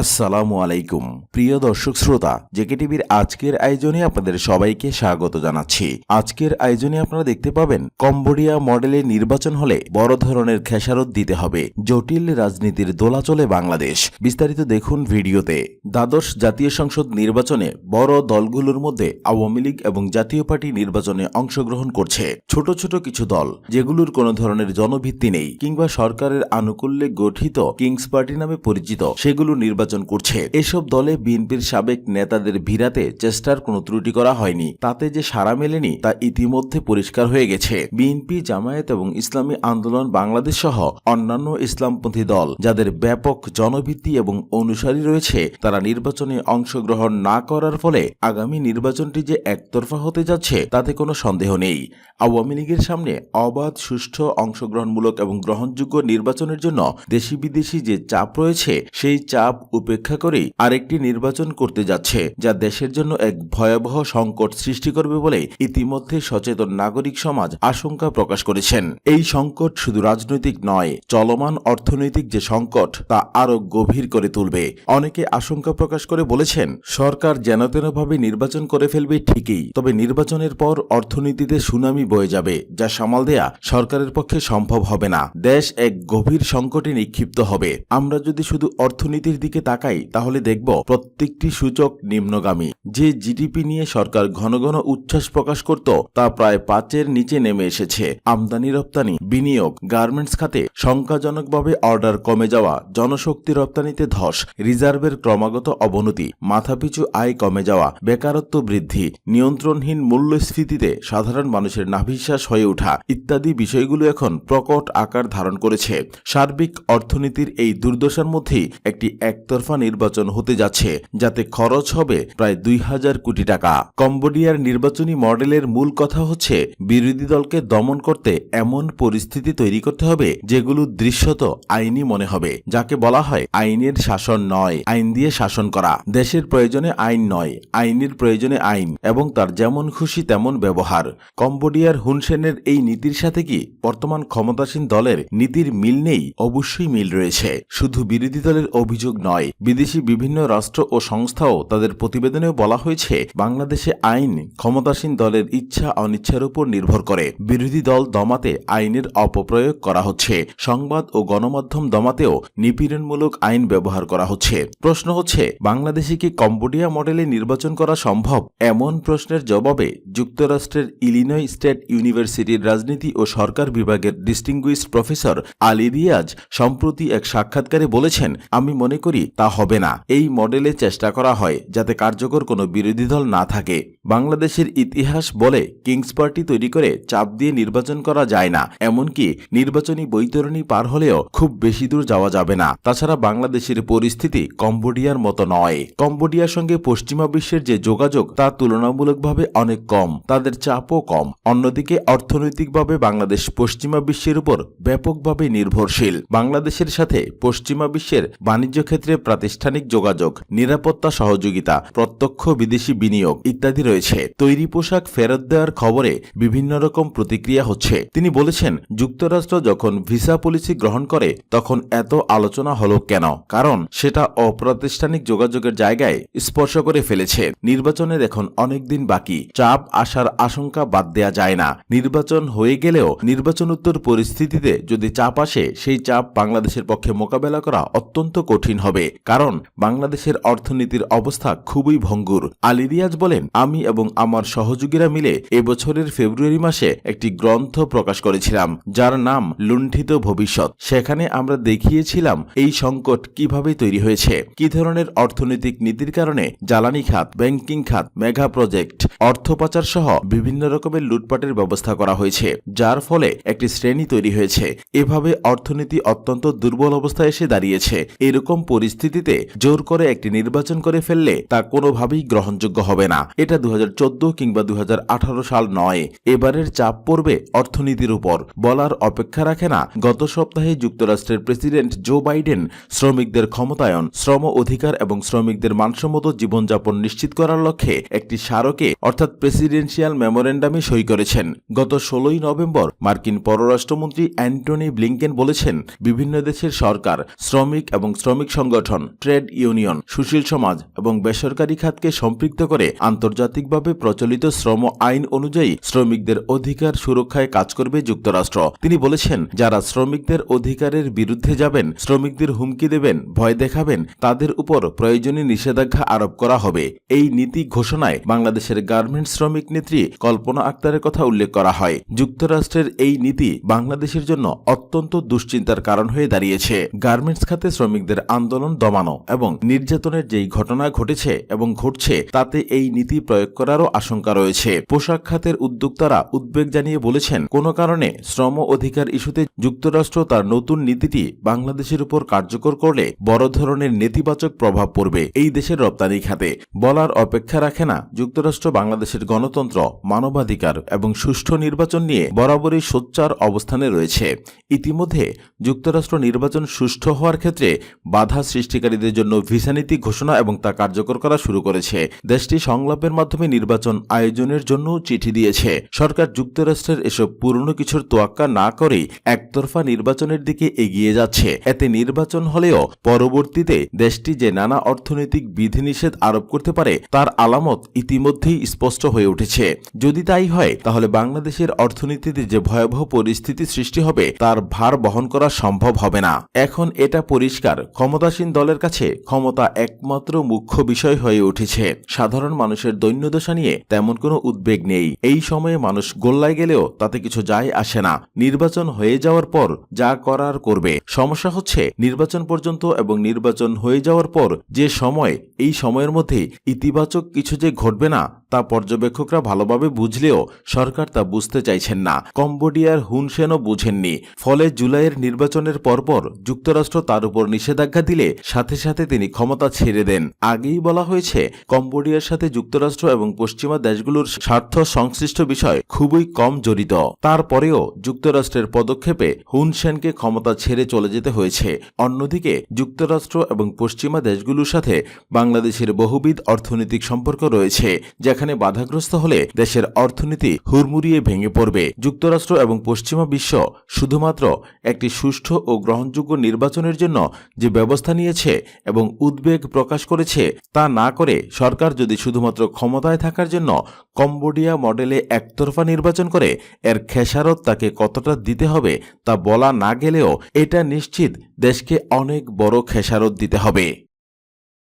আসসালামু আলাইকুম। প্রিয় দর্শক শ্রোতা জেকে টিভির আজকের আয়োজনে আপনাদের সবাইকে স্বাগত জানাচ্ছি। আজকের আয়োজনে আপনারা দেখতে পাবেন, কম্বোডিয়া মডেলের নির্বাচন হলে বড় ধরনের খেসারত দিতে হবে। জটিল রাজনীতির দোলাচলে বাংলাদেশ। বিস্তারিত দেখুন ভিডিওতে। দ্বাদশ জাতীয় সংসদ নির্বাচনে বড় দলগুলোর মধ্যে আওয়ামী লীগ এবং জাতীয় পার্টি নির্বাচনে অংশগ্রহণ করছে। ছোট ছোট কিছু দল, যেগুলোর কোনো ধরনের জনভিত্তি নেই, কিংবা সরকারের আনুকূল্যে গঠিত কিংস পার্টি নামে পরিচিত, সেগুলো নির্বাচন করছে। এসব দলে বিএনপির সাবেক নেতাদের ভিড়াতে চেষ্টার কোনো ত্রুটি করা হয়নি। তাতে যে সাড়া মেলেনি তা ইতিমধ্যে পরিষ্কার হয়ে গেছে। বিএনপি, জামায়াত এবং ইসলামী আন্দোলন বাংলাদেশ সহ অন্যান্য ইসলামপন্থী দল, যাদের ব্যাপক জনভিত্তি এবং অনুসারী রয়েছে, তারা নির্বাচনে অংশগ্রহণ না করার ফলে আগামী নির্বাচনটি যে একতরফা হতে যাচ্ছে, তাতে কোনো সন্দেহ নেই। আওয়ামী লীগের সামনে অবাধ, সুষ্ঠু, অংশগ্রহণমূলক এবং গ্রহণযোগ্য নির্বাচনের জন্য দেশি বিদেশি যে চাপ রয়েছে, সেই চাপ উপেক্ষা করেই আরেকটি নির্বাচন করতে যাচ্ছে, যা দেশের জন্য এক ভয়াবহ সংকট সৃষ্টি করবে বলে ইতিমধ্যে সচেতন নাগরিক সমাজ আশঙ্কা প্রকাশ করেছেন। এই সংকট শুধু রাজনৈতিক নয়, চলমান অর্থনৈতিক যে সংকট, তা আরও গভীর করে তুলবে। অনেকে আশঙ্কা প্রকাশ করে বলেছেন, সরকার যেন তেনভাবে নির্বাচন করে ফেলবে ঠিকই, তবে নির্বাচনের পর অর্থনীতিতে সুনামি বয়ে যাবে, যা সামাল দেয়া সরকারের পক্ষে সম্ভব হবে না। দেশ এক গভীর সংকটে নিক্ষিপ্ত হবে। আমরা যদি শুধু অর্থনীতির দিকে তাকাই, তাহলে দেখব প্রত্যেকটি সূচক নিম্নগামী। যে জিডিপি নিয়ে সরকার ঘন ঘন উচ্ছ্বাস প্রকাশ করত, তা প্রায় পাঁচের নিচে নেমে এসেছে। আমদানি রপ্তানি, বিনিয়োগ, গার্মেন্টস খাতে শঙ্কাজনকভাবে অর্ডার কমে যাওয়া, জনশক্তি রপ্তানিতে ধস, রিজার্ভের ক্রমাগত অবনতি, মাথাপিছু আয় কমে যাওয়া, বেকারত্ব বৃদ্ধি, নিয়ন্ত্রণহীন মূল্যস্ফীতিতে সাধারণ মানুষের নাভিশ্বাস হয়ে ওঠা ইত্যাদি বিষয়গুলো এখন প্রকট আকার ধারণ করেছে। সার্বিক অর্থনীতির এই দুর্দশার মধ্যেই একটি একতরফা নির্বাচন হতে যাচ্ছে, যাতে খরচ হবে প্রায় দুই হাজার কোটি টাকা। কম্বোডিয়ার নির্বাচনী মডেলের মূল কথা হচ্ছে, বিরোধী দলকে দমন করতে এমন পরিস্থিতি তৈরি করতে হবে, যেগুলো দৃশ্যত আইনি মনে হবে। যাকে বলা হয়, আইনের শাসন নয়, আইন দিয়ে শাসন করা। দেশের প্রয়োজনে আইন নয়, আইনের প্রয়োজনে আইন, এবং তার যেমন খুশি তেমন ব্যবহার। কম্বোডিয়ার হুনসেনের এই নীতির সাথে কি বর্তমান ক্ষমতাসীন দলের নীতির মিল নেই? অবশ্যই মিল রয়েছে। শুধু বিরোধী দলের অভিযোগ নয় বিদেশি বিভিন্ন রাষ্ট্র ও সংস্থাও তাদের প্রতিবেদনেও বলা হয়েছে, বাংলাদেশে আইন ক্ষমতাসীন দলের ইচ্ছা অনিচ্ছার উপর নির্ভর করে। বিরোধী দল দমাতে আইনের অপপ্রয়োগ করা হচ্ছে। সংবাদ ও গণমাধ্যম দমাতেও নিপীড়নমূলক আইন ব্যবহার করা হচ্ছে। প্রশ্ন হচ্ছে, বাংলাদেশে কি কম্বোডিয়া মডেলে নির্বাচন করা সম্ভব? এমন প্রশ্নের জবাবে যুক্তরাষ্ট্রের ইলিনয় স্টেট ইউনিভার্সিটির রাজনীতি ও সরকার বিভাগের ডিস্টিংগুইশড প্রফেসর আলী রিয়াজ সম্প্রতি এক সাক্ষাৎকারে বলেছেন, আমি মনে করি তা হবে না। এই মডেলে চেষ্টা করা হয় যাতে কার্যকর কোনো বিরোধী দল না থাকে। বাংলাদেশের ইতিহাস বলে কিংস পার্টি তৈরি করে চাপ দিয়ে নির্বাচন করা যায় না। এমনকি নির্বাচনী বৈতরণী পার হলেও খুব বেশি দূর যাওয়া যাবে না। তাছাড়া বাংলাদেশের পরিস্থিতি কম্বোডিয়ার মতো নয়। কম্বোডিয়ার সঙ্গে পশ্চিমা বিশ্বের যে যোগাযোগ, তা তুলনামূলকভাবে অনেক কম। তাদের চাপও কম। অন্যদিকে, অর্থনৈতিকভাবে বাংলাদেশ পশ্চিমা বিশ্বের উপর ব্যাপকভাবে নির্ভরশীল। বাংলাদেশের সাথে পশ্চিমা বিশ্বের বাণিজ্য ক্ষেত্রে প্রাতিষ্ঠানিক যোগাযোগ, নিরাপত্তা সহযোগিতা, প্রত্যক্ষ বিদেশি বিনিয়োগ ইত্যাদি রয়েছে। তৈরি পোশাক ফেরত দেওয়ার খবরে বিভিন্ন রকম প্রতিক্রিয়া হচ্ছে। তিনি বলেছেন, যুক্তরাষ্ট্র যখন ভিসা পলিসি গ্রহণ করে, তখন এত আলোচনা হলো কেন? কারণ সেটা অপ্রাতিষ্ঠানিক যোগাযোগের জায়গায় স্পর্শ করে ফেলেছে। নির্বাচনের এখন অনেক দিন বাকি। চাপ আসার আশঙ্কা বাদ দেয়া যায় না। নির্বাচন হয়ে গেলেও নির্বাচনোত্তর পরিস্থিতিতে যদি চাপ আসে, সেই চাপ বাংলাদেশের পক্ষে মোকাবেলা করা অত্যন্ত কঠিন হবে। কারণ বাংলাদেশের অর্থনীতির অবস্থা খুবই ভঙ্গুর। আলী রিয়াজ বলেন, আমি এবং আমার সহযোগীরা মিলে এবছরের ফেব্রুয়ারি মাসে একটি গ্রন্থ প্রকাশ করেছিলাম, যার নাম লুণ্ঠিত ভবিষ্যৎ। সেখানে আমরা দেখিয়েছিলাম এই সংকট কীভাবে তৈরি হয়েছে, কি ধরনের অর্থনৈতিক নীতির কারণে জ্বালানি খাত, ব্যাংকিং খাত, মেগা প্রজেক্ট, অর্থ পাচার সহ বিভিন্ন রকমের লুটপাটের ব্যবস্থা করা হয়েছে, যার ফলে একটি শ্রেণি তৈরি হয়েছে। এভাবে অর্থনীতি অত্যন্ত দুর্বল অবস্থায় এসে দাঁড়িয়েছে। এরকম পরিস্থিতিতে জোর করে একটি নির্বাচন করে ফেললে তা কোনোভাবেই গ্রহণযোগ্য হবে না। এটা দু হাজার চোদ্দ কিংবা দু হাজার আঠারো সাল নয়। এবারের চাপ পড়বে অর্থনীতির উপর। বলার অপেক্ষা রাখে না গত সপ্তাহে যুক্তরাষ্ট্রের প্রেসিডেন্ট জো বাইডেন শ্রমিকদের ক্ষমতায়ন, শ্রম অধিকার এবং শ্রমিকদের মানসম্মত জীবনযাপন নিশ্চিত করার লক্ষ্যে একটি স্মারকে অর্থাৎ প্রেসিডেন্সিয়াল মেমোরেন্ডামে সই করেছেন। গত ষোলোই নভেম্বর মার্কিন পররাষ্ট্রমন্ত্রী অ্যান্টনি ব্লিংকেন বলেছেন, বিভিন্ন দেশের সরকার শ্রমিক এবং শ্রমিক সংগঠন সংগঠন, ট্রেড ইউনিয়ন, সুশীল সমাজ এবং বেসরকারি খাতকে সম্পৃক্ত করে আন্তর্জাতিকভাবে প্রচলিত শ্রম আইন অনুযায়ী শ্রমিকদের অধিকার সুরক্ষায় কাজ করবে যুক্তরাষ্ট্র। তিনি বলেছেন, যারা শ্রমিকদের অধিকারের বিরুদ্ধে যাবেন, শ্রমিকদের হুমকি দেবেন, ভয় দেখাবেন, তাদের উপর প্রয়োজনীয় নিষেধাজ্ঞা আরোপ করা হবে। এই নীতি ঘোষণায় বাংলাদেশের গার্মেন্টস শ্রমিক নেত্রী কল্পনা আক্তারের কথা উল্লেখ করা হয়। যুক্তরাষ্ট্রের এই নীতি বাংলাদেশের জন্য অত্যন্ত দুশ্চিন্তার কারণ হয়ে দাঁড়িয়েছে। গার্মেন্টস খাতে শ্রমিকদের আন্দোলন দমানো এবং নির্যাতনের যেই ঘটনা ঘটেছে এবং ঘটছে, তাতে এই নীতি প্রয়োগ করারও আশঙ্কা রয়েছে। পোশাক খাতের উদ্যোক্তারা উদ্বেগ জানিয়ে বলেছেন, কোনো কারণে শ্রম অধিকার ইস্যুতে যুক্তরাষ্ট্র তার নতুন নীতিটি বাংলাদেশের উপর কার্যকর করলে বড় ধরনের নেতিবাচক প্রভাব পড়বে। এই দেশের রপ্তানি খাতে বলার অপেক্ষা রাখে না যুক্তরাষ্ট্র, বাংলাদেশের গণতন্ত্র, মানবাধিকার এবং সুষ্ঠু নির্বাচন নিয়ে বরাবরই সোচ্চার অবস্থানে রয়েছে। ইতিমধ্যে যুক্তরাষ্ট্র নির্বাচন সুষ্ঠু হওয়ার ক্ষেত্রে বাধা সৃষ্টিকারীদের জন্য ভিসা নীতি ঘোষণা এবং তা কার্যকর করা শুরু করেছে। দেশটি সংলাপের মাধ্যমে নির্বাচন আয়োজনের জন্য চিঠি দিয়েছে। সরকার যুক্তরাষ্ট্রের এসব পুরনো কিছুর তোয়াক্কা না করেই একতরফা নির্বাচনের দিকে এগিয়ে যাচ্ছে। এতে নির্বাচন হলেও পরবর্তীতে দেশটি যে নানা অর্থনৈতিক বিধিনিষেধ আরোপ করতে পারে, তার আলামত ইতিমধ্যেই স্পষ্ট হয়ে উঠেছে। যদি তাই হয়, তাহলে বাংলাদেশের অর্থনীতিতে যে ভয়াবহ পরিস্থিতি সৃষ্টি হবে, তার ভার বহন করা সম্ভব হবে না। এখন এটা পরিষ্কার, ক্ষমতাসীন দলের কাছে ক্ষমতা একমাত্র মুখ্য বিষয় হয়ে উঠেছে। সাধারণ মানুষের দৈন্যদশা নিয়ে তেমন কোনো উদ্বেগ নেই। এই সময়ে মানুষ গোল্লায় গেলেও তাতে কিছু যায় আসে না। নির্বাচন হয়ে যাওয়ার পর যা করার করবে। সমস্যা হচ্ছে, নির্বাচন পর্যন্ত এবং নির্বাচন হয়ে যাওয়ার পর যে সময়, এই সময়ের মধ্যে ইতিবাচক কিছু যে ঘটবে না, তা পর্যবেক্ষকরা ভালোভাবে বুঝলেও সরকার তা বুঝতে চাইছেন না। কম্বোডিয়ার হুনসেনও বুঝেননি। ফলে জুলাইয়ের নির্বাচনের পরপর যুক্তরাষ্ট্র তার উপর নিষেধাজ্ঞা দিলে সাথে সাথে তিনি ক্ষমতা ছেড়ে দেন। আগেই বলা হয়েছে, কম্বোডিয়ার সাথে যুক্তরাষ্ট্র এবং পশ্চিমা দেশগুলোর স্বার্থ সংশ্লিষ্ট বিষয় খুবই কম জড়িত। তারপরেও যুক্তরাষ্ট্রের পদক্ষেপে হুনসেনকে ক্ষমতা ছেড়ে চলে যেতে হয়েছে। অন্যদিকে, যুক্তরাষ্ট্র এবং পশ্চিমা দেশগুলোর সাথে বাংলাদেশের বহুবিধ অর্থনৈতিক সম্পর্ক রয়েছে, যেখানে বাধাগ্রস্ত হলে দেশের অর্থনীতি হুড়মুড়িয়ে ভেঙে পড়বে। যুক্তরাষ্ট্র এবং পশ্চিমা বিশ্ব শুধুমাত্র একটি সুষ্ঠু ও গ্রহণযোগ্য নির্বাচনের জন্য যে ব্যবস্থা নিয়েছে এবং উদ্বেগ প্রকাশ করেছে, তা না করে সরকার যদি শুধুমাত্র ক্ষমতায় থাকার জন্য কম্বোডিয়া মডেলে একতরফা নির্বাচন করে, এর খেসারত তাকে কতটা দিতে হবে তা বলা না গেলেও এটা নিশ্চিত দেশকে অনেক বড় খেসারত দিতে হবে।